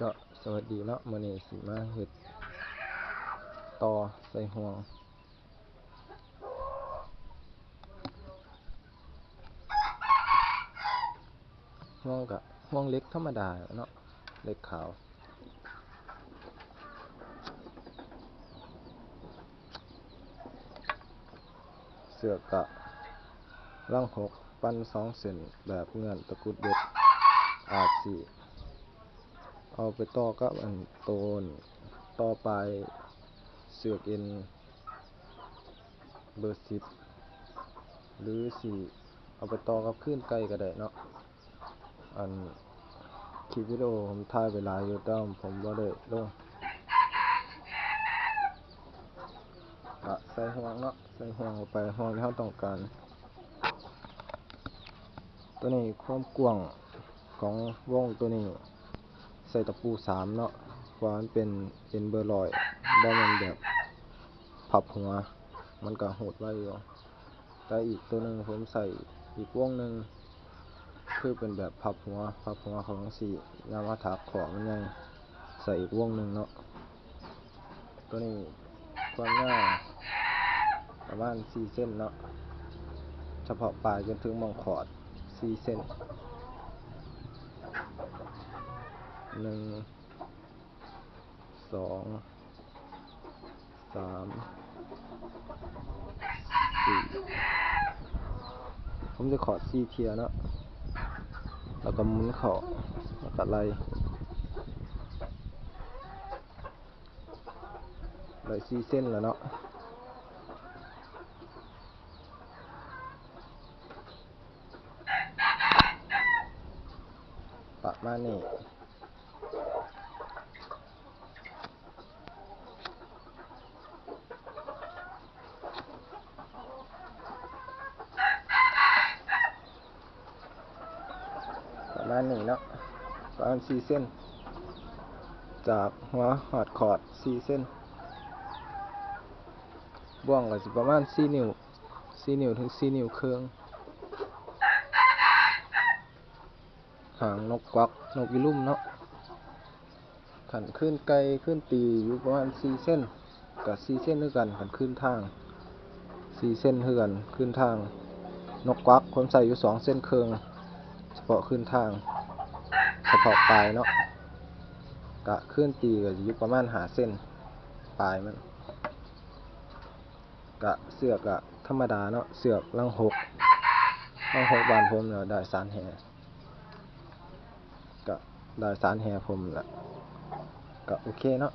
ก็สวัสดีเนาะมื้อนี้สิมาเฮ็ดต่อใส่ห่วง ห่วงก็ห่วงเล็กธรรมดาเนาะเล็กขาวเสือกะร่างหก ปั้นสองเส้นแบบเงื่อนตะกุดเด็ดอาจสิ เอาไปต่อกับอันโตนต่อไปเสือกเอ็นเบอร์สิบหรือสิเอาไปต่อกับคลื่นไกลก็ได้เนาะอันคลิปวิดีโอผมถ่ายไปหลาอยู่แต่ว่าผมบ่ได้ลงก็ใส่ห่วงเนาะใส่ห่วงไปห่วงที่เราต้องการ ตัวนี้ความกว้างของวงตัวนี้ ใส่ตะปูสามเนาะเพราะมันเป็นเอ็นเบอร์ลอยบ่แมันแบบพับหัว มันก็โหดไว้อยู่แต่อีกตัวหนึ่งผมใส่อีกวงหนึ่งคือเป็นแบบพับหัวพับหัวของสี่ยามาถักขอมันยังใส่อีกวงหนึ่งเนาะตัวนี้ความยาวประมาณสี่เส้นเนาะเฉพาะปลายจนถึงมองขอดสี่เส้น หนึ่งสองสามสี่ผมจะขอดีเทียนะแล้วก็มุนเข่าแล้วก็ไล่ไล่สี่เส้นแล้วเนาะประมาณนี้ ประ มาณนี้เนาะประมาณสี่เส้น จากหัวหอดขอดสี่เส้น บ่วงก็สิประมาณสี่นิ้วสี่นิ้วถึงสี่นิ้วครึ่งหางนกกวักนกอีลุ่มเนาะขันขึ้นไกลขึ้นตีอยู่ประมาณสี่เส้นกับสี่เส้นด้วยกันขันขึ้นทางสี่เส้นเท่ากันขึ้นทาง นกกวักผมใส่อยู่สองเส้นเครึ่ง เฉพาะขึ้นทางเฉพาะปลายเนาะกะขึ้นตีก็อยู่ประมาณหาเส้นปลายมันกะเสือกกะธรรมดาเนาะเสือกลังหกลังหกบานผมเนาะได้สารแห่กะได้สารแหผมละกะโอเคเนาะ